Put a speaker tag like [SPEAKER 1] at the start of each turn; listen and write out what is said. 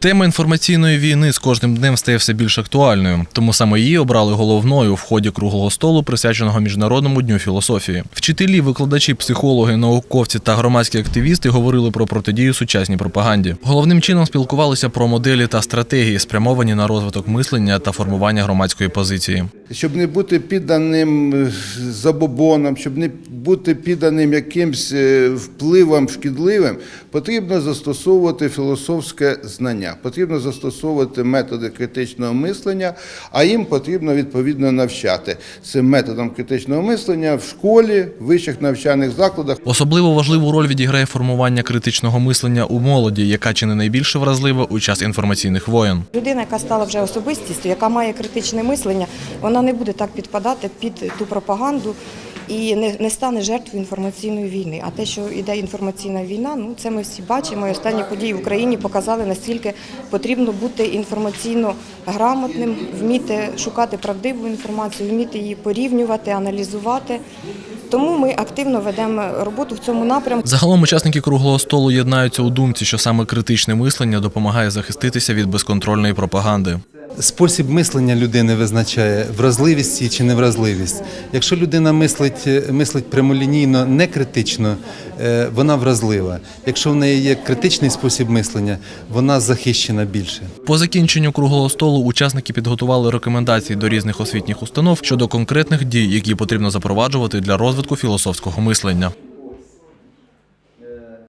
[SPEAKER 1] Тема інформаційної війни з кожним днем стає все більш актуальною, тому саме її обрали головною в ході круглого столу, присвяченого міжнародному дню філософії. Вчителі, викладачі, психологи, науковці та громадські активісти говорили про протидію сучасній пропаганді. Головним чином спілкувалися про моделі та стратегії, спрямовані на розвиток мислення та формування громадської позиції.
[SPEAKER 2] Щоб не бути підданим е, забобонам, щоб не бути підданим якимсь е, впливам шкідливим, потрібно застосовувати філософське знання, потрібно застосовувати методи критичного мислення, а їм потрібно відповідно навчати цим методом критичного мислення в школі, вищих навчальних закладах.
[SPEAKER 1] Особливо важливу роль відіграє формування критичного мислення у молоді, яка чи не найбільше вразлива у час інформаційних воєн.
[SPEAKER 3] Людина, яка стала вже особистістю, яка має критичне мислення, вона не буде так підпадати під ту пропаганду і не стане жертвою інформаційної війни. А те, що йде інформаційна війна, ну це ми всі бачимо. І останні події в Україні показали, наскільки потрібно бути інформаційно грамотним, вміти шукати правдиву інформацію, вміти її порівнювати, аналізувати. Тому ми активно ведемо роботу в цьому напрямку.
[SPEAKER 1] Загалом учасники круглого столу єднаються у думці, що саме критичне мислення допомагає захиститися від безконтрольної пропаганди.
[SPEAKER 4] Спосіб мислення людини визначає вразливість її чи невразливість. Якщо людина мислить, мислить прямолінійно, не критично, е, вона вразлива. Якщо в неї є критичний спосіб мислення, вона захищена більше.
[SPEAKER 1] По закінченню круглого столу учасники підготували рекомендації до різних освітніх установ щодо конкретних дій, які потрібно запроваджувати для розвитку філософського мислення.